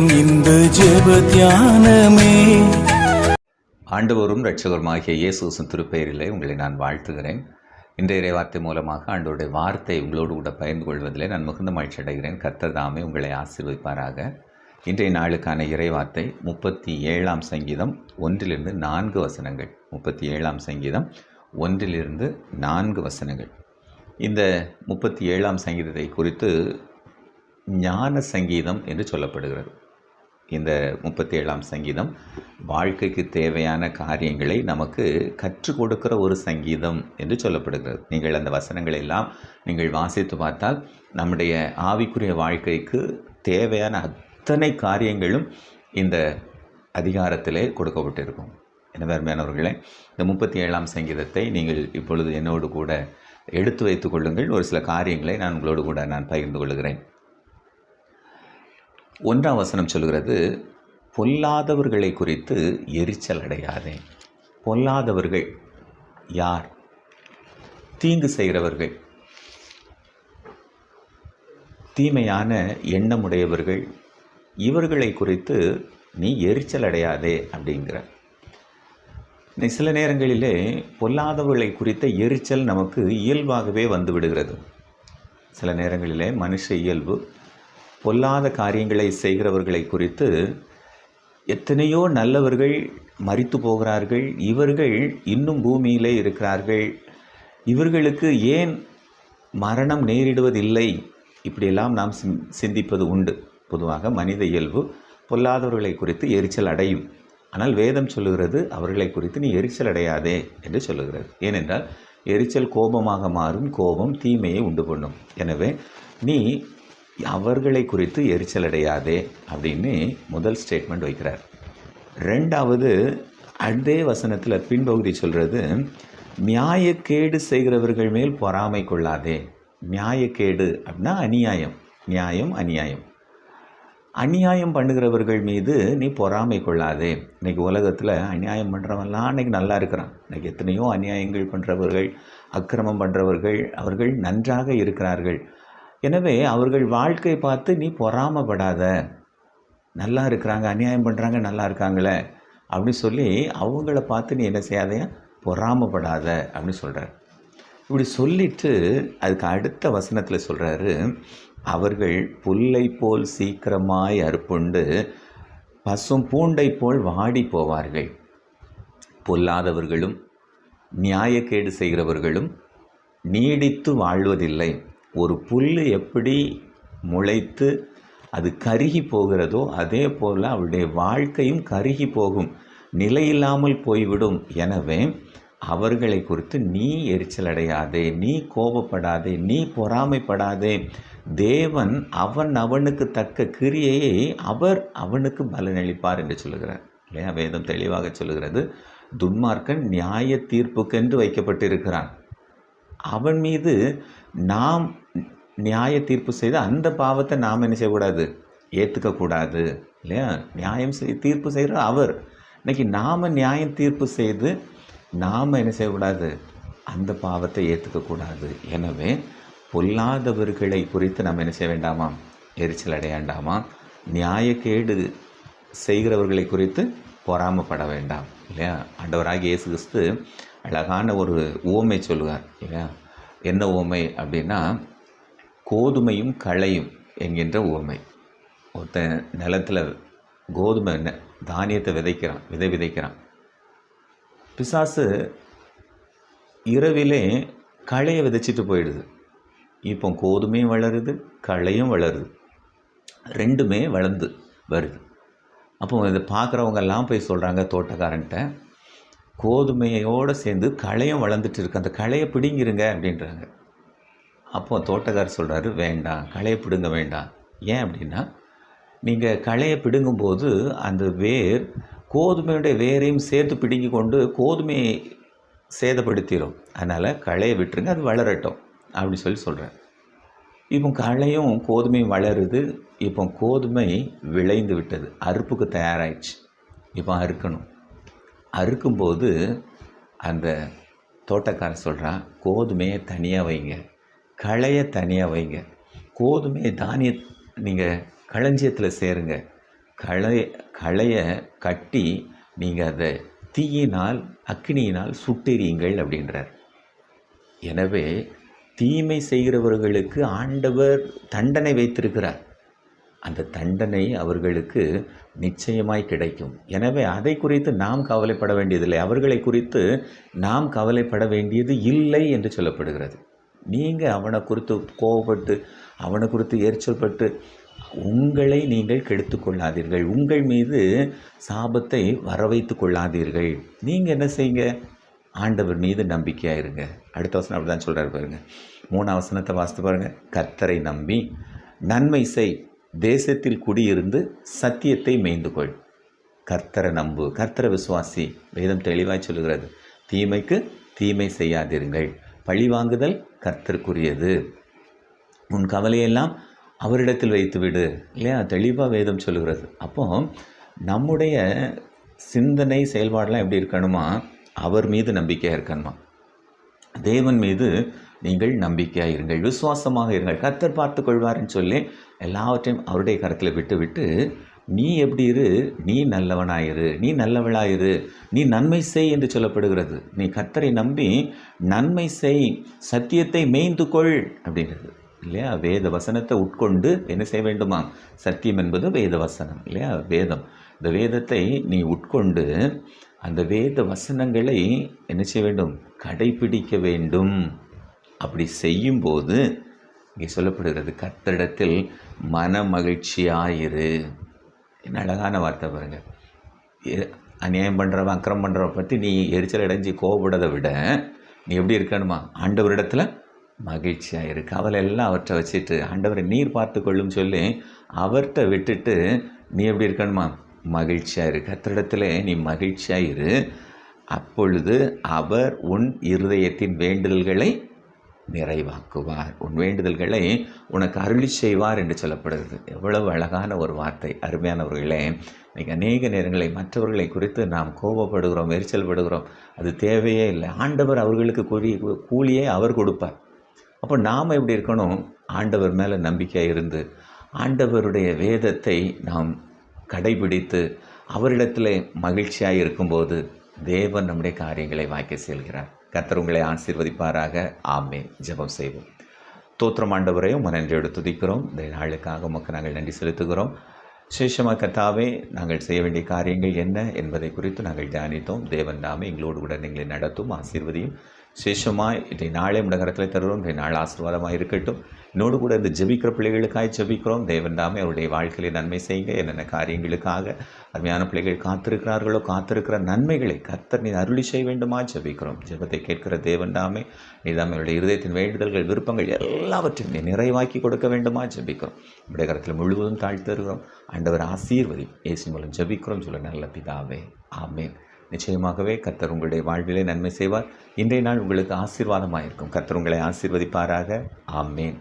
நேரம் இந்த ஜெப தியானமே. ஆண்டவரும் இரட்சகருமாகிய இயேசுசின் திருப்பெயரிலே உங்களை நான் வாழ்த்துகிறேன். இன்றைய இறைவார்த்தை மூலமாக ஆண்டோருடைய வார்த்தை உங்களோடு கூட பகிர்ந்து கொள்வதிலே நான் மிகுந்த மகிழ்ச்சி அடைகிறேன். கர்த்தர் தாமே உங்களை ஆசீர்வதிப்பாராக. இன்றைய நாளுக்கான இறைவார்த்தை முப்பத்தி ஏழாம் சங்கீதம் ஒன்றிலிருந்து நான்கு வசனங்கள். முப்பத்தி ஏழாம் சங்கீதம் ஒன்றிலிருந்து நான்கு வசனங்கள். இந்த முப்பத்தி ஏழாம் சங்கீதத்தை குறித்து ஞான சங்கீதம் என்று சொல்லப்படுகிறது. இந்த முப்பத்தி ஏழாம் சங்கீதம் வாழ்க்கைக்கு தேவையான காரியங்களை நமக்கு கற்றுக் கொடுக்கிற ஒரு சங்கீதம் என்று சொல்லப்படுகிறது. நீங்கள் அந்த வசனங்களை எல்லாம் நீங்கள் வாசித்து பார்த்தால் நம்முடைய ஆவிக்குரிய வாழ்க்கைக்கு தேவையான அத்தனை காரியங்களும் இந்த அதிகாரத்திலே கொடுக்கப்பட்டிருக்கும். எனவே அருமையானவர்களே இந்த முப்பத்தி ஏழாம் சங்கீதத்தை நீங்கள் இப்பொழுது என்னோடு கூட எடுத்து வைத்துக் கொள்ளுங்கள். ஒரு சில காரியங்களை நான் உங்களோடு கூட நான் பகிர்ந்து கொள்கிறேன். ஒன்றாம் வசனம் சொல்கிறது பொல்லாதவர்களை குறித்து எரிச்சல் அடையாதே. பொல்லாதவர்கள் யார்? தீங்கு செய்கிறவர்கள். தீமையான எண்ணமுடையவர்கள். இவர்களை குறித்து நீ எரிச்சல் அடையாதே அப்படிங்கிற நீ சில நேரங்களிலே பொல்லாதவர்களை குறித்த எரிச்சல் நமக்கு இயல்பாகவே வந்து விடுகிறது. சில நேரங்களிலே மனுஷ இயல்பு பொல்லாத காரியங்களை செய்கிறவர்களை குறித்து எத்தனையோ நல்லவர்கள் மறித்து போகிறார்கள். இவர்கள் இன்னும் பூமியிலே இருக்கிறார்கள். இவர்களுக்கு ஏன் மரணம் நேரிடுவதில்லை? இப்படியெல்லாம் நாம் சிந் சிந்திப்பது உண்டு. பொதுவாக மனித இயல்பு பொல்லாதவர்களை குறித்து எரிச்சல் அடையும். ஆனால் வேதம் சொல்லுகிறது அவர்களை குறித்து நீ எரிச்சல் அடையாதே என்று சொல்லுகிறது. ஏனென்றால் எரிச்சல் கோபமாக மாறும் கோபம் தீமையை உண்டு பண்ணும். எனவே நீ அவர்களை குறித்து எரிச்சல் அடையாதே அப்படின்னு முதல் ஸ்டேட்மெண்ட் வைக்கிறார். ரெண்டாவது அதே வசனத்தில் பின்பகுதி சொல்கிறது நியாயக்கேடு செய்கிறவர்கள் மேல் பொறாமை கொள்ளாதே. நியாயக்கேடு அப்படின்னா அநியாயம். நியாயம் அநியாயம். அநியாயம் பண்ணுகிறவர்கள் மீது நீ பொறாமை கொள்ளாதே. இன்றைக்கி உலகத்தில் அநியாயம் பண்ணுறவன்லாம் அன்றைக்கி நல்லா இருக்கிறான். இன்றைக்கி எத்தனையோ அநியாயங்கள் பண்ணுறவர்கள் அக்கிரமம் பண்ணுறவர்கள் அவர்கள் நன்றாக இருக்கிறார்கள். எனவே அவர்கள் வாழ்க்கை பார்த்து நீ பொறாமப்படாத. நல்லா இருக்கிறாங்க அநியாயம் பண்ணுறாங்க நல்லா இருக்காங்களே. அப்படின்னு சொல்லி அவங்கள பார்த்து நீ என்ன செய்யாதையா பொறாமப்படாத. அப்படின்னு சொல்கிறார் இப்படி சொல்லிட்டு அதுக்கு அடுத்த வசனத்தில் சொல்கிறாரு அவர்கள் புல்லை போல் சீக்கிரமாய் அறுப்புண்டு பசும் பூண்டை போல் வாடி போவார்கள் பொல்லாதவர்களும் நியாயக்கேடு செய்கிறவர்களும் நீடித்து வாழ்வதில்லை. ஒரு புல் எப்படி முளைத்து அது கருகி போகிறதோ அதே போல் அவளுடைய வாழ்க்கையும் கருகி போகும். நிலையில்லாமல் போய்விடும். எனவே அவர்களை குறித்து நீ எரிச்சல் அடையாதே நீ கோபப்படாதே நீ பொறாமைப்படாதே. தேவன் அவன் அவனுக்கு தக்க கிரியையை அவர் அவனுக்கு பலனளிப்பார் என்று சொல்லுகிறார். இல்லையா? வேதம் தெளிவாக சொல்லுகிறது. துன்மார்க்கன் நியாய தீர்ப்புக்கென்று வைக்கப்பட்டிருக்கிறான். அவன் மீது நாம் நியாய தீர்ப்பு செய்து அந்த பாவத்தை நாம் என்ன செய்யக்கூடாது? ஏற்றுக்கக்கூடாது இல்லையா? நியாயம் செய் தீர்ப்பு செய்கிற அவர். இன்னைக்கு நாம் நியாயம் தீர்ப்பு செய்து நாம் என்ன செய்யக்கூடாது? அந்த பாவத்தை ஏற்றுக்கக்கூடாது எனவே பொல்லாதவர்களை குறித்து நம்ம என்ன செய்ய வேண்டாமா எரிச்சல் அடைய வேண்டாமா நியாயக்கேடு செய்கிறவர்களை குறித்து பொறாமப்பட வேண்டாம். இல்லையா? ஆண்டவராகிய இயேசு கிறிஸ்து அழகான ஒரு ஓமை சொல்லுவார். இல்லையா? என்ன ஓமை அப்படின்னா கோதுமையும் களையும் என்கின்ற உவமை. ஒருத்தன் நிலத்தில் கோதுமை தானியத்தை விதைக்கிறான் விதை விதைக்கிறான். பிசாசு இரவிலே களையை விதைச்சிட்டு போயிடுது. இப்போ கோதுமையும் வளருது களையும் வளருது. ரெண்டுமே வளர்ந்து வருது. அப்போ இதை பார்க்குறவங்கெல்லாம் போய் சொல்கிறாங்க தோட்டக்காரன்ட்ட கோதுமையோடு சேர்ந்து களையும் வளர்ந்துட்டு இருக்கு. அந்த களையை பிடிங்கிருங்க அப்படின்றாங்க. அப்போது தோட்டக்காரர் சொல்கிறாரு வேண்டாம் களையை பிடுங்க வேண்டாம். ஏன் அப்படின்னா நீங்கள் களையை பிடுங்கும்போது அந்த வேர் கோதுமையுடைய வேரையும் சேர்த்து பிடுங்கி கொண்டு கோதுமையை சேதப்படுத்திடும் அதனால் களையை விட்டுருங்க அது வளரட்டும் அப்படின்னு சொல்லி சொல்கிறேன் இப்போ களையும் கோதுமையும் வளருது. இப்போ கோதுமை விளைந்து விட்டது. அறுப்புக்கு தயாராகிடுச்சு இப்போ அறுக்கணும். அறுக்கும்போது அந்த தோட்டக்காரன் சொல்கிறான் கோதுமையை தனியாக வைங்க. களையை தனியாக வைங்க. கோதுமை தானிய நீங்கள் களஞ்சியத்தில் சேருங்க. களை களையை கட்டி நீங்கள் அதை தீயினால் அக்னியினால் சுட்டெறியுங்கள் அப்படின்றார். எனவே தீமை செய்கிறவர்களுக்கு ஆண்டவர் தண்டனை வைத்திருக்கிறார். அந்த தண்டனை அவர்களுக்கு நிச்சயமாய் கிடைக்கும். எனவே அதை குறித்து நாம் கவலைப்பட வேண்டியதில்லை. அவர்களை குறித்து நாம் கவலைப்பட வேண்டியது இல்லை என்று சொல்லப்படுகிறது. நீங்கள் அவனை குறித்து கோவப்பட்டு அவனை குறித்து எரிச்சல்பட்டு உங்களை நீங்கள் கெடுத்து கொள்ளாதீர்கள். உங்கள் மீது சாபத்தை வர வைத்து கொள்ளாதீர்கள். நீங்கள் என்ன செய்யுங்க? ஆண்டவர் மீது நம்பிக்கையாக இருங்க. அடுத்த வசனம் அப்படி தான் சொல்கிறார் பாருங்கள் மூணு வசனத்தை வாசித்து பாருங்கள் கர்த்தரை நம்பி நன்மை செய். தேசத்தில் குடியிருந்து சத்தியத்தை மேய்ந்து கொள் கர்த்தரை நம்பு. கர்த்தரை விசுவாசி. வேதம் தெளிவாய் சொல்லுகிறது. தீமைக்கு தீமை செய்யாதிருங்கள் பழி வாங்குதல் கர்த்தருக்குரியது. உன் கவலையெல்லாம் அவரிடத்தில் வைத்து விடு இல்லையா? தெளிவாக வேதம் சொல்லுகிறது. அப்போ நம்முடைய சிந்தனை செயல்பாடெலாம் எப்படி இருக்கணுமா? அவர் மீது நம்பிக்கையாக இருக்கணுமா? தேவன் மீது நீங்கள் நம்பிக்கையாக இருங்கள். விசுவாசமாக இருங்கள். கர்த்தர் பார்த்து கொள்வார்னு சொல்லி எல்லாவற்றையும் அவருடைய கருத்தில் விட்டு விட்டு நீ எப்படி இரு நீ நல்லவனாயிரு நீ நல்லவளாயிரு நீ நன்மை செய் என்று சொல்லப்படுகிறது. நீ கத்தரை நம்பி நன்மை செய் சத்தியத்தை மேய்ந்து கொள் அப்படிங்கிறது இல்லையா? வேத வசனத்தை உட்கொண்டு என்ன செய்ய வேண்டுமா? சத்தியம் என்பது வேத வசனம் இல்லையா? வேதம். இந்த வேதத்தை நீ உட்கொண்டு அந்த வேத வசனங்களை என்ன செய்ய வேண்டும்? கடைபிடிக்க வேண்டும். அப்படி செய்யும்போது இங்கே சொல்லப்படுகிறது கர்த்தரிடத்தில் மன மகிழ்ச்சியாயிரு என்ன அழகான வார்த்தை பாருங்கள் எ- அநியாயம் பண்ணுறவன் அக்கிரம் பண்ணுறவன் பற்றி நீ எரிச்சல் அடைஞ்சு கோவப்படுறதை விட நீ எப்படி இருக்கணுமா? ஆண்டவரிடத்துல மகிழ்ச்சியாக இருக்குது அவளை எல்லாம் அவர்கிட்ட வச்சுட்டு ஆண்டவரை நீர் பார்த்து கொள்ளும் சொல்லி அவர்கிட்ட விட்டுட்டு நீ எப்படி இருக்கணுமா? மகிழ்ச்சியாக இரு. கத்திரிடத்துல நீ மகிழ்ச்சியாக இரு. அப்பொழுது அவர் உன் இருதயத்தின் வேண்டுதல்களை நிறைவாக்குவார். உன் வேண்டுதல்களை உனக்கு அருளி செய்வார் என்று சொல்லப்படுகிறது. எவ்வளவு அழகான ஒரு வார்த்தை. அருமையானவர்களே இன்னைக்கு அநேக நேரங்களை மற்றவர்களை குறித்து நாம் கோபப்படுகிறோம் எரிச்சல் படுகிறோம். அது தேவையே இல்லை. ஆண்டவர் அவர்களுக்கு கூலி கூலியே அவர் கொடுப்பார். அப்போ நாம் எப்படி இருக்கணும்? ஆண்டவர் மேலே நம்பிக்கையாக இருந்து ஆண்டவருடைய வேதத்தை நாம் கடைபிடித்து அவரிடத்தில் மகிழ்ச்சியாக இருக்கும்போது தேவன் நம்முடைய காரியங்களை வாய்க்க செல்கிறார் கர்த்தர் உங்களை ஆசீர்வதிப்பாராக. ஆமே ஜெபம் செய்வோம். தோத்திரம் ஆண்டவரையும் உங்கள் நன்றியோடு துதிக்கிறோம். இந்த நாளுக்காக உமக்கு நாங்கள் நன்றி செலுத்துகிறோம். சேஷமாக கத்தாவே நாங்கள் செய்ய வேண்டிய காரியங்கள் என்ன என்பதை குறித்து நாங்கள் தியானித்தோம். தேவன் நாமே எங்களோடு கூட எங்களை நடத்தும் ஆசீர்வதியும். சேஷமாய் இன்றைய நாளே முடகரத்தில் தருவோம் இன்றைய நாள் ஆசீர்வாதமாக இருக்கட்டும். இன்னோடு கூட இந்த ஜெபிக்கிற பிள்ளைகளுக்காய் ஜெபிக்கிறோம். தேவன் தாமே அவருடைய வாழ்க்கையில நன்மை செய்யுங்க. என்னென்ன காரியங்களுக்காக அருமையான பிள்ளைகள் காத்திருக்கிறார்களோ காத்திருக்கிற நன்மைகளை கர்த்தர் நீ அருளி செய்ய வேண்டுமா ஜெபிக்கிறோம். ஜெபத்தை கேட்கிற தேவன் தாமே நீ தாமே அவருடைய இருதயத்தின் வேண்டுதல்கள் விருப்பங்கள் எல்லாவற்றையும் நீ நிறைவாக்கி கொடுக்க வேண்டுமா ஜெபிக்கிறோம். நம்முடைய கரத்தில் முழுவதும் தாழ்த்தருகிறோம் ஆண்டவர் ஆசீர்வதி இயேசு மூலம் ஜெபிக்கிறோம். சொல்ல நல்ல பிதாவே. ஆமேன். நிச்சயமாகவே கர்த்தர் உங்களுடைய வாழ்விலே நன்மை செய்வார். இன்றைய நாள் உங்களுக்கு ஆசீர்வாதமாக இருக்கும் கர்த்தர் உங்களை ஆசீர்வதிப்பாராக. ஆமேன்.